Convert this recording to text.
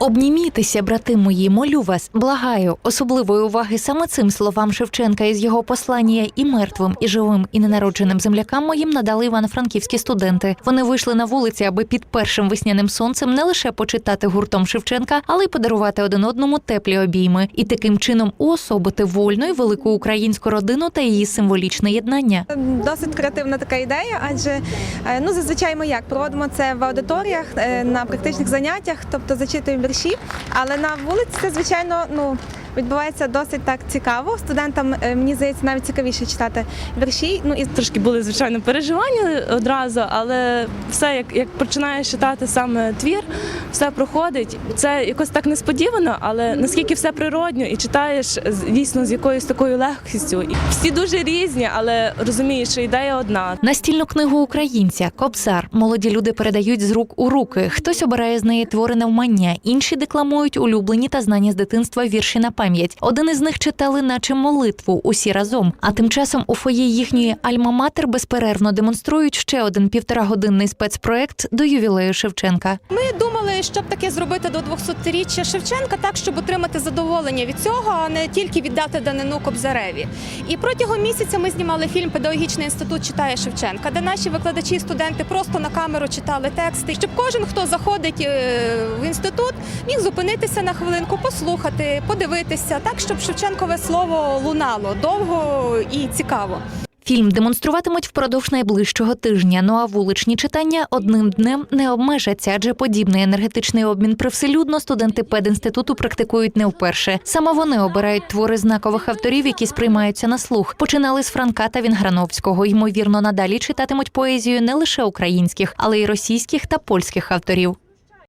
Обнімітеся, брати мої, молю вас, благаю. Особливої уваги саме цим словам Шевченка із його послання і мертвим, і живим, і ненародженим землякам моїм надали івано-франківські студенти. Вони вийшли на вулиці, аби під першим весняним сонцем не лише почитати гуртом Шевченка, але й подарувати один одному теплі обійми і таким чином уособити вольну й велику українську родину та її символічне єднання. Досить креативна така ідея, адже е, ну зазвичай ми як проводимо це в аудиторіях е, на практичних заняттях, тобто зачитуємо вірші. Але на вулиці це звичайно ну. Відбувається досить так цікаво. Студентам е, мені здається навіть цікавіше читати вірші. Ну і Трошки були звичайно переживання одразу, але все як, як починаєш читати саме твір, все проходить. Це якось так несподівано, але наскільки все природньо і читаєш дійсно з якоюсь такою легкістю. І всі дуже різні, але розумієш, що ідея одна. Настільну книгу українця, кобзар. Молоді люди передають з рук у руки. Хтось обирає з неї твори навмання, інші декламують улюблені та знані з дитинства вірші на пам'ять. Один із них читали, наче молитву, усі разом. А тим часом у фоє їхньої альма-матер безперервно демонструють ще один півторагодинний спецпроект до ювілею Шевченка. Ми думали, щоб таке зробити до 200-річчя Шевченка, так щоб отримати задоволення від цього, а не тільки віддати данину Кобзареві. І протягом місяця ми знімали фільм Педагогічний інститут читає Шевченка, де наші викладачі і студенти просто на камеру читали тексти, щоб кожен, хто заходить е, в інститут, міг зупинитися на хвилинку, послухати, подивитися, так щоб Шевченкове слово лунало довго і цікаво. Фільм демонструватимуть впродовж найближчого тижня. Ну а вуличні читання одним днем не обмежаться, адже подібний енергетичний обмін привселюдно студенти пединституту практикують не вперше. Саме вони обирають твори знакових авторів, які сприймаються на слух. Починали з Франка та Вінграновського. Ймовірно, надалі читатимуть поезію не лише українських, але й російських та польських авторів.